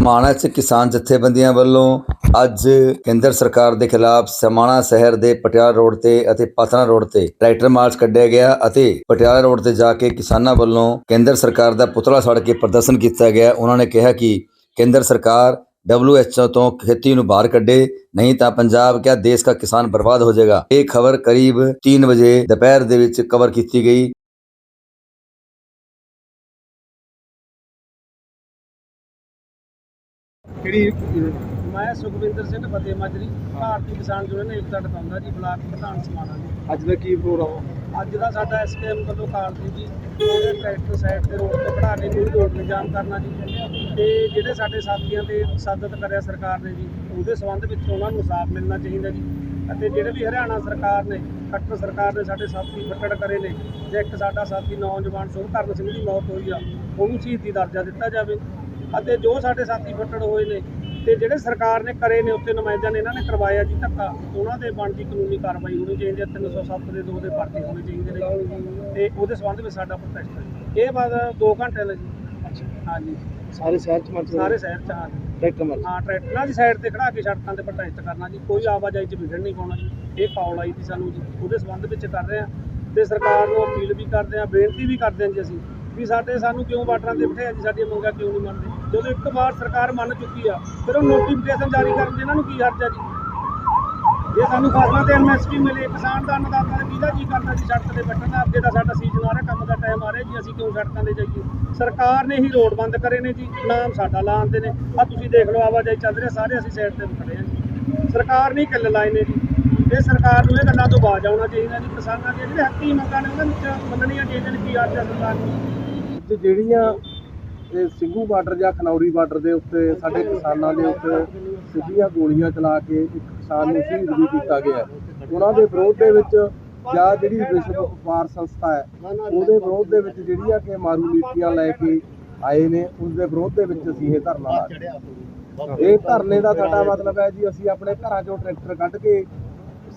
ਸਮਾਣਾ 'ਚ ਕਿਸਾਨ ਜਥੇਬੰਦੀਆਂ ਵੱਲੋਂ ਅੱਜ ਕੇਂਦਰ ਸਰਕਾਰ ਦੇ ਖਿਲਾਫ ਸਮਾਣਾ ਸ਼ਹਿਰ ਦੇ ਪਟਿਆਲਾ ਰੋਡ ਤੇ ਅਤੇ ਪਤਨਾ ਰੋਡ ਤੇ ਟਰੈਕਟਰ ਮਾਰਚ ਕੱਢਿਆ ਗਿਆ ਅਤੇ ਪਟਿਆਲਾ ਰੋਡ ਤੇ ਜਾ ਕੇ ਕਿਸਾਨਾਂ ਵੱਲੋਂ ਕੇਂਦਰ ਸਰਕਾਰ ਦਾ ਪੁਤਲਾ ਸਾੜ ਕੇ ਪ੍ਰਦਰਸ਼ਨ ਕੀਤਾ ਗਿਆ। ਉਹਨਾਂ ਨੇ ਕਿਹਾ ਕਿ ਕੇਂਦਰ ਸਰਕਾਰ WHO ਤੋਂ ਖੇਤੀ ਨੂੰ ਬਾਹਰ ਕੱਢੇ, ਨਹੀਂ ਤਾਂ ਪੰਜਾਬ ਕਿਆ ਦੇਸ਼ ਦਾ ਕਿਸਾਨ ਬਰਬਾਦ ਹੋ ਜਾਏਗਾ। ਇਹ ਖਬਰ ਕਰੀਬ 3 ਵਜੇ ਦੁਪਹਿਰ ਦੇ ਵਿੱਚ ਕਵਰ ਕੀਤੀ ਗਈ। ਕਿਹੜੀ ਮੈਂ ਸੁਖਵਿੰਦਰ ਸਿੰਘ ਫਤਿਹ ਮਾਜਰੀ ਭਾਰਤੀ ਕਿਸਾਨ ਯੂਨੀਅਨ ਏਕਤਾ ਟਪਾਉਂਦਾ ਜੀ ਬਲਾਕ ਪ੍ਰਧਾਨ ਸਮਾਣਾ ਜੀ। ਅੱਜ ਦਾ ਕੀ ਪ੍ਰੋਗਰਾਮ ਅੱਜ ਦਾ ਸਾਡਾ ਐਸਕੇਐਮ ਵੱਲੋਂ ਕਾਲ ਸੀ ਜੀ ਜਿਹੜੇ ਟਰੈਕਟਰ ਸਾਈਡ ਤੇ ਰੋਡ ਤੇ ਖੜਾ ਕੇ ਕੋਈ ਰੋਡ ਜਾਮ ਕਰਨਾ ਜੀ। ਤੇ ਜਿਹੜੇ ਸਾਡੇ ਸਾਥੀਆਂ ਤੇ ਤਸੱਦਦ ਕਰਿਆ ਸਰਕਾਰ ਨੇ ਜੀ ਉਹਦੇ ਸੰਬੰਧ ਵਿੱਚ ਉਹਨਾਂ ਨੂੰ ਸਾਫ਼ ਮਿਲਣਾ ਚਾਹੀਦਾ ਜੀ। ਅਤੇ ਜਿਹੜੇ ਵੀ ਹਰਿਆਣਾ ਸਰਕਾਰ ਨੇ ਖੱਟਰ ਸਰਕਾਰ ਨੇ ਸਾਡੇ ਸਾਥੀ ਫੱਟੜ ਕਰੇ ਨੇ ਜੇ ਇੱਕ ਸਾਡਾ ਸਾਥੀ ਨੌਜਵਾਨ ਸੁਖਕਰਨ ਸਿੰਘ ਦੀ ਮੌਤ ਹੋਈ ਆ ਉਹਨੂੰ ਸ਼ਹੀਦੀ ਦਰਜਾ ਦਿੱਤਾ ਜਾਵੇ। ਅਤੇ ਜੋ ਸਾਡੇ ਸਾਥੀ ਫੱਟੜ ਹੋਏ ਨੇ ਤੇ ਜਿਹੜੇ ਸਰਕਾਰ ਨੇ ਕਰੇ ਨੇ ਉੱਤੇ ਨੁਮਾਇੰਦਿਆਂ ਨੇ ਇਹਨਾਂ ਨੇ ਕਰਵਾਇਆ ਜੀ ਧੱਕਾ ਉਹਨਾਂ ਦੇ ਬਣਦੀ ਕਾਨੂੰਨੀ ਕਾਰਵਾਈ ਹੋਣੀ ਚਾਹੀਦੀ ਹੈ 307 ਦੇ 2 ਦੇ ਪਰਚੇ ਹੋਣੇ ਚਾਹੀਦੇ ਨੇ ਤੇ ਉਹਦੇ ਸੰਬੰਧ ਵਿੱਚ ਸਾਡਾ ਪ੍ਰੋਟੈਸਟ ਹੈ ਜੀ। ਇਹ ਬਾਅਦ 2 ਘੰਟੇ ਜੀ ਹਾਂਜੀ। ਸਾਰੇ ਸ਼ਹਿਰ ਚ ਮਤਲਬ? ਸਾਰੇ ਸ਼ਹਿਰ ਚ ਹਾਂ ਜੀ। ਟਰੈਕਟਰ ਮਾਰ ਹਾਂ ਟਰੈਕਟਰਾਂ ਦੀ ਸਾਈਡ ਤੇ ਖੜਾ ਕੇ ਸੜਕਾਂ ਤੇ ਪ੍ਰੋਟੈਸਟ ਕਰਨਾ ਜੀ। ਕੋਈ ਆਵਾਜਾਈ 'ਚ ਵਿਗੜ ਨਹੀਂ ਪਾਉਣਾ ਜੀ। ਇਹ ਕਾਲ ਆਈ ਸੀ ਸਾਨੂੰ ਜੀ। ਉਹਦੇ ਸੰਬੰਧ ਵਿੱਚ ਕਰ ਰਹੇ ਆ ਤੇ ਸਰਕਾਰ ਨੂੰ ਅਪੀਲ ਵੀ ਕਰਦੇ ਆ ਬੇਨਤੀ ਵੀ ਕਰਦੇ ਹਾਂ ਜੀ ਅਸੀਂ ਵੀ ਸਾਡੇ ਸਾਨੂੰ ਕਿਉਂ ਬਾਰਡਰਾਂ ਤੇ ਬਿਠਾਇਆ ਜੀ? ਸਾਡੀਆਂ ਮੰਗਾਂ ਕਿਉਂ ਨਹੀਂ ਮੰਨਦੇ? ਜਦੋਂ ਇੱਕ ਵਾਰ ਸਰਕਾਰ ਮੰਨ ਚੁੱਕੀ ਆ, ਫਿਰ ਉਹ ਨੋਟੀਫਿਕੇਸ਼ਨ ਜਾਰੀ ਕਰਨ ਦੇ ਇਹਨਾਂ ਨੂੰ ਕੀ ਹਰਜ ਹੈ ਜੀ? ਜੇ ਸਾਨੂੰ ਫਸਲਾਂ ਤੇ ਐਮਐਸਪੀ ਮਿਲੇ, ਕਿਸਾਨ ਦਾ ਅੰਨਦਾਤਾ ਦਾ ਕਿਹਦਾ ਜੀ ਕਰਦਾ ਜੀ ਸੜਕ ਤੇ ਬੈਠਣ ਦਾ? ਅੱਗੇ ਦਾ ਸਾਡਾ ਸੀਜ਼ਨ ਆ ਰਿਹਾ, ਕੰਮ ਦਾ ਟਾਈਮ ਆ ਰਿਹਾ ਜੀ, ਅਸੀਂ ਕਿਉਂ ਸੜਕਾਂ ਤੇ ਜਾਈਏ? ਸਰਕਾਰ ਨੇ ਹੀ ਰੋਡ ਬੰਦ ਕਰੇ ਨੇ ਜੀ, ਨਾਮ ਸਾਡਾ ਲਾਉਂਦੇ ਨੇ। ਆ ਤੁਸੀਂ ਦੇਖ ਲਓ, ਆਵਾਜਾਈ ਚੱਲ ਰਹੀ ਸਾਰੇ ਅਸੀਂ ਸਾਈਡ ਤੇ ਖੜੇ ਹਾਂ ਸਰਕਾਰ ਨੇ ਕਿੱਲ ਲਾਏ ਨੇ ਜੀ। ਇਹ ਸਰਕਾਰ ਨੂੰ ਇਹ ਗੱਲਾਂ ਤੋਂ ਬਾਜ ਆਉਣਾ ਚਾਹੀਦਾ ਜੀ, ਕਿਸਾਨਾਂ ਦੀਆਂ ਜਿਹੜੇ ਹੱਕੀ ਮੰਗਾਂ ਨੇ, ਉਹਨਾਂ ਵਿੱਚ ਮੰਨਣੀਆਂ ਚਾਹੀਦੀਆਂ ਨੇ, ਕੀ ਅੱਜ ਸਰਕਾਰ ਨੂੰ? ਜਿਹੜੀਆਂ ਇਹ ਸਿੰਘੂ ਬਾਰਡਰ ਜਾਂ ਖਨੌਰੀ ਬਾਰਡਰ ਦੇ ਉੱਤੇ ਸਾਡੇ ਕਿਸਾਨਾਂ ਦੇ ਉੱਤੇ ਸਿੱਧੀਆਂ ਗੋਲੀਆਂ ਚਲਾ ਕੇ ਇੱਕ ਕਿਸਾਨ ਨੂੰ ਸ਼ਹੀਦ ਵੀ ਕੀਤਾ ਗਿਆ ਉਹਨਾਂ ਦੇ ਵਿਰੋਧ ਦੇ ਵਿੱਚ ਜਾਂ ਜਿਹੜੀ ਵਿਸ਼ਵ ਵਪਾਰ ਸੰਸਥਾ ਹੈ, ਉਹਦੇ ਵਿਰੋਧ ਦੇ ਵਿੱਚ ਜਿਹੜੀਆਂ ਕਿ ਮਾਰੂ ਨੀਤੀਆਂ ਲੈ ਕੇ ਆਏ ਨੇ ਉਸ ਦੇ ਵਿਰੋਧ ਦੇ ਵਿੱਚ ਅਸੀਂ ਇਹ ਧਰਨਾ ਲਾ ਇਹ ਧਰਨੇ ਦਾ ਸਾਡਾ ਮਤਲਬ ਹੈ ਜੀ, ਅਸੀਂ ਆਪਣੇ ਘਰਾਂ ਚੋਂ ਟਰੈਕਟਰ ਕੱਢ ਕੇ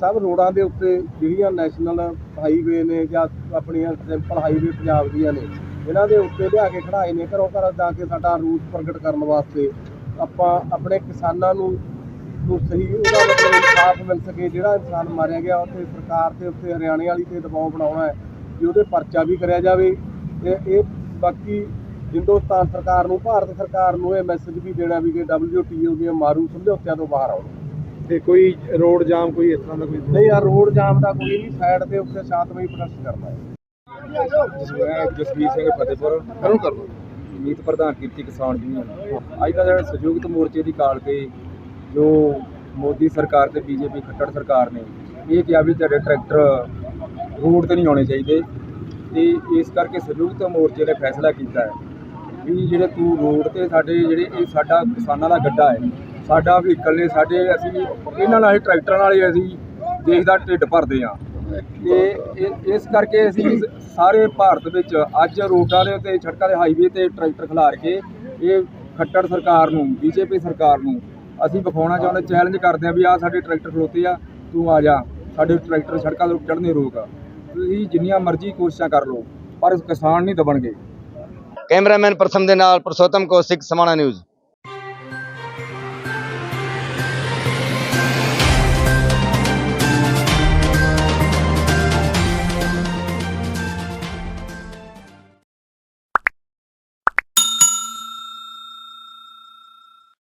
ਸਭ ਰੋਡਾਂ ਦੇ ਉੱਤੇ ਜਿਹੜੀਆਂ ਨੈਸ਼ਨਲ ਹਾਈਵੇ ਨੇ ਜਾਂ ਆਪਣੀਆਂ ਸਿੰਪਲ ਹਾਈਵੇ ਪੰਜਾਬ ਦੀਆਂ ਨੇ ਇਹਨਾਂ ਦੇ ਉੱਤੇ ਲਿਆ ਕੇ ਖੜਾਏ ਨੇ ਘਰੋਂ ਘਰ ਜਾ ਕੇ ਸਾਡਾ ਰੂਪ ਪ੍ਰਗਟ ਕਰਨ ਵਾਸਤੇ ਆਪਾਂ ਆਪਣੇ ਕਿਸਾਨਾਂ ਨੂੰ ਨੂੰ ਸਹੀ ਉਹਦਾ ਮਤਲਬ ਇਨਸਾਫ ਮਿਲ ਸਕੇ ਜਿਹੜਾ ਇਨਸਾਨ ਮਾਰਿਆ ਗਿਆ ਉੱਥੇ ਸਰਕਾਰ ਤੇ ਉੱਤੇ ਹਰਿਆਣੇ ਵਾਲੀ ਤੇ ਦਬਾਅ ਬਣਾਉਣਾ ਹੈ ਕਿ ਉਹਦੇ ਪਰਚਾ ਵੀ ਕਰਿਆ ਜਾਵੇ। ਤੇ ਇਹ ਬਾਕੀ ਹਿੰਦੁਸਤਾਨ ਸਰਕਾਰ ਨੂੰ ਭਾਰਤ ਸਰਕਾਰ ਨੂੰ ਇਹ ਮੈਸੇਜ ਵੀ ਦੇਣਾ ਵੀ ਕਿ WTO ਦੀਆਂ ਮਾਰੂ ਸਮਝੌਤਿਆਂ ਤੋਂ ਬਾਹਰ ਆਓ। ਤੇ ਕੋਈ ਰੋਡ ਜਾਮ ਕੋਈ ਇਸ ਤਰ੍ਹਾਂ ਦਾ ਕੋਈ ਨਹੀਂ ਯਾਰ ਰੋਡ ਜਾਮ ਦਾ ਕੋਈ ਨਹੀਂ ਸਾਈਡ ਤੇ ਉੱਤੇ ਸ਼ਾਂਤਮਈ ਪ੍ਰਦਰਸ਼ਨ ਕਰਨਾ ਹੈ। ਮੈਂ ਜਸਵੀਰ ਸਿੰਘ ਫਤਿਹਪੁਰ ਕਰੋ ਕਰੋ। ਮੀਤ ਪ੍ਰਧਾਨ ਕੀਤੀ ਕਿਸਾਨ ਯੂਨੀਅਨ। ਅੱਜ ਦਾ ਜਿਹੜਾ ਸੰਯੁਕਤ ਮੋਰਚੇ ਦੀ ਕਾਲ ਤੇ ਜੋ ਮੋਦੀ ਸਰਕਾਰ ਤੇ ਬੀਜੇਪੀ, ਖੱਟੜ ਸਰਕਾਰ ਨੇ, ਇਹ ਕਿਹਾ ਵੀ ਤੁਹਾਡੇ ਟਰੈਕਟਰ ਰੋਡ ਤੇ ਨਹੀਂ ਆਉਣੇ ਚਾਹੀਦੇ। ਤੇ ਇਸ ਕਰਕੇ ਸੰਯੁਕਤ ਮੋਰਚੇ ਨੇ ਫੈਸਲਾ ਕੀਤਾ ਹੈ ਵੀ ਜਿਹੜੇ ਤੂੰ ਰੋਡ ਤੇ ਸਾਡੇ ਜਿਹੜੇ ਇਹ ਸਾਡਾ ਕਿਸਾਨਾਂ ਦਾ ਗੱਡਾ ਹੈ, ਸਾਡਾ ਵਹੀਕਲ ਨੇ, ਸਾਡੇ ਅਸੀਂ ਇਹਨਾਂ ਨਾਲ ਹੀ ਟਰੈਕਟਰਾਂ ਨਾਲ ਹੀ ਅਸੀਂ ਦੇਸ਼ ਦਾ ਢਿੱਡ ਭਰਦੇ ਹਾਂ। ਇਹ- ਇਸ ਕਰਕੇ ਅਸੀਂ ਸਾਰੇ ਭਾਰਤ ਵਿੱਚ ਅੱਜ ਰੋਡਾਂ ਦੇ ਉੱਤੇ, ਸੜਕਾਂ ਦੇ ਹਾਈਵੇ ਤੇ ਟਰੈਕਟਰ ਖਿਲਾਰ ਕੇ ਇਹ ਖੱਟੜ ਸਰਕਾਰ ਨੂੰ ਬੀਜੇਪੀ ਸਰਕਾਰ ਨੂੰ ਅਸੀਂ ਵਿਖਾਉਣਾ ਚਾਹੁੰਦੇ ਚੈਲੰਜ ਕਰਦੇ ਹਾਂ ਵੀ ਆਹ ਸਾਡੇ ਟਰੈਕਟਰ ਖਲੋਤੇ ਆ, ਤੂੰ ਆ ਜਾ, ਸਾਡੇ ਟਰੈਕਟਰ ਸੜਕਾਂ ਤੋਂ ਉੱਤੇ ਚੜ੍ਹਨੇ ਰੋਕ ਤੁਸੀਂ ਜਿੰਨੀਆਂ ਮਰਜ਼ੀ ਕੋਸ਼ਿਸ਼ਾਂ ਕਰ ਲਓ, ਪਰ ਕਿਸਾਨ ਨਹੀਂ ਦਬਣਗੇ। ਕੈਮਰਾਮੈਨ ਪ੍ਰਥਮ ਦੇ ਨਾਲ ਪ੍ਰਸੋਤਮ ਕੌਸ਼ਿਕ, ਸਮਾਣਾ ਨਿਊਜ਼।